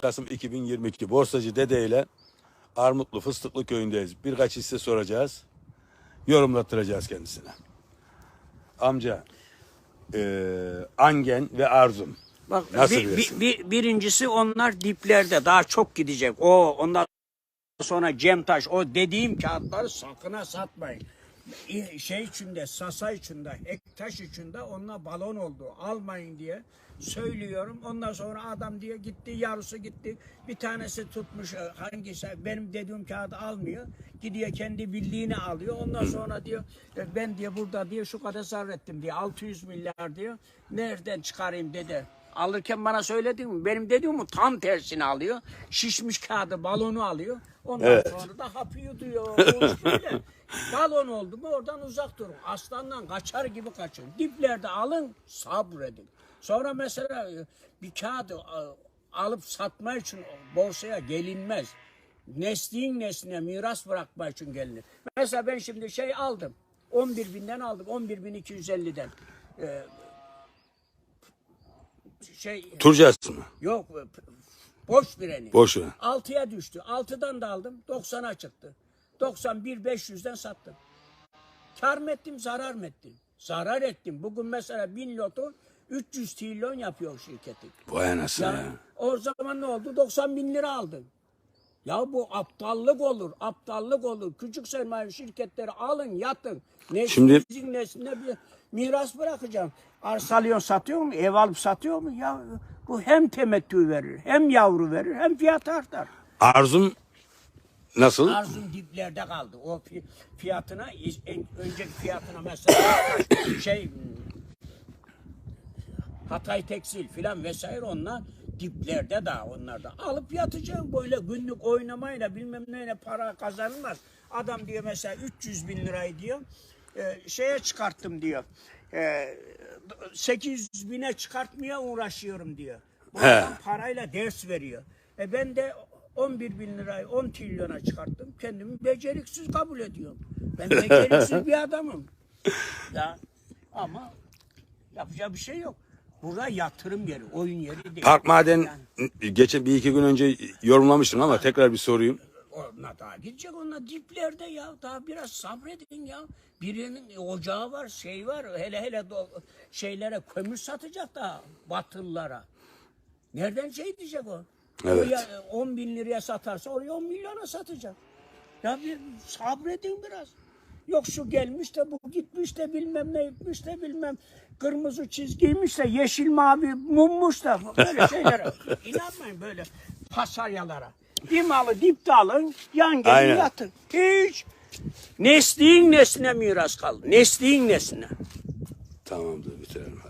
Kasım 2022 Borsacı Dede ile Armutlu Fıstıklı köyündeyiz. Birkaç hisse soracağız. Yorumlattıracağız kendisine. Amca, eee, Angen ve Arzum. Bak Nasıl bir, bir- bir- birincisi onlar diplerde daha çok gidecek. O ondan sonra Cemtaş o dediğim kağıtları sakına satmayın. Şey içinde, sasa içinde, ektaş içinde onunla balon oldu. Almayın diye söylüyorum. Ondan sonra adam diye gitti, yarısı gitti. Bir tanesi tutmuş e, hangisi benim dediğim kağıdı almıyor. Gidiyor kendi bildiğini alıyor. Ondan sonra diyor e, ben diye burada diye şu kadar zarar ettim diye 600 milyar diyor. Nereden çıkarayım dedi. Alırken bana söyledin mi? Benim dediğimi tam tersini alıyor. Şişmiş kağıdı balonu alıyor. Ondan Evet. sonra da hapı yutuyor. Balon oldu mu oradan uzak durun. Aslandan kaçar gibi kaçın. Diplerde alın sabredin. Sonra mesela e, bir kağıdı a- alıp satma için borsaya gelinmez. Nesliğin nesline miras bırakma için gelinir. Mesela ben şimdi şey aldım. 11 binden aldım. 11 bin 250'den. Ee, şey Turcası mı? yok boş bireni. Boş ver. 6'ya düştü. 6'dan da aldım. 90'a çıktı. 91 500'den sattım. Kar mı ettim, zarar mı ettim? Zarar ettim. Bugün mesela 1000 loto 300 trilyon yapıyor şirketi. Vay anasını Ya, ya. o zaman ne oldu? 90 bin lira aldın. Ya bu aptallık olur, aptallık olur. Küçük sermaye şirketleri alın, yatın. Şimdi- Neslinizin nesline bir miras bırakacağım. Arsa alıyorsun, satıyor mu? Ev alıp satıyor mu? Ya bu hem temettü verir, hem yavru verir, hem fiyat artar. Arzum nasıl? Arzum diplerde kaldı. O fi- fiyatına, en- önceki fiyatına mesela şey Hatay Tekstil filan vesaire onlar diplerde daha onlar da. Alıp yatacağım böyle günlük oynamayla bilmem neyle para kazanılmaz. Adam diyor mesela 300 bin lirayı diyor e, şeye çıkarttım diyor. E, 800 bine çıkartmaya uğraşıyorum diyor. Bu adam parayla ders veriyor. E ben de 11 bin lirayı 10 trilyona çıkarttım. Kendimi beceriksiz kabul ediyorum. Ben beceriksiz bir adamım. Ya ama yapacak bir şey yok. Burada yatırım yeri, oyun yeri değil. Park Maden Yani geçen bir iki gün önce yorumlamıştım ama tekrar bir sorayım. ona daha gidecek onlar diplerde ya. Daha biraz sabredin ya. Birinin ocağı var, şey var. Hele hele do- şeylere kömür satacak da batılılara. Nereden şey diyecek o? Evet. Oraya 10 bin liraya satarsa oraya 10 milyona satacak. Ya bir sabredin biraz. Yok şu gelmiş de bu gitmiş de bilmem ne gitmiş de bilmem kırmızı çizgiymiş de yeşil mavi mummuş da böyle şeylere inanmayın böyle pasaryalara. Bir malı dipte alın yan gelin Aynen. yatın. Hiç nesliğin nesline miras kaldı. Nesliğin nesline. Tamamdır bitirelim.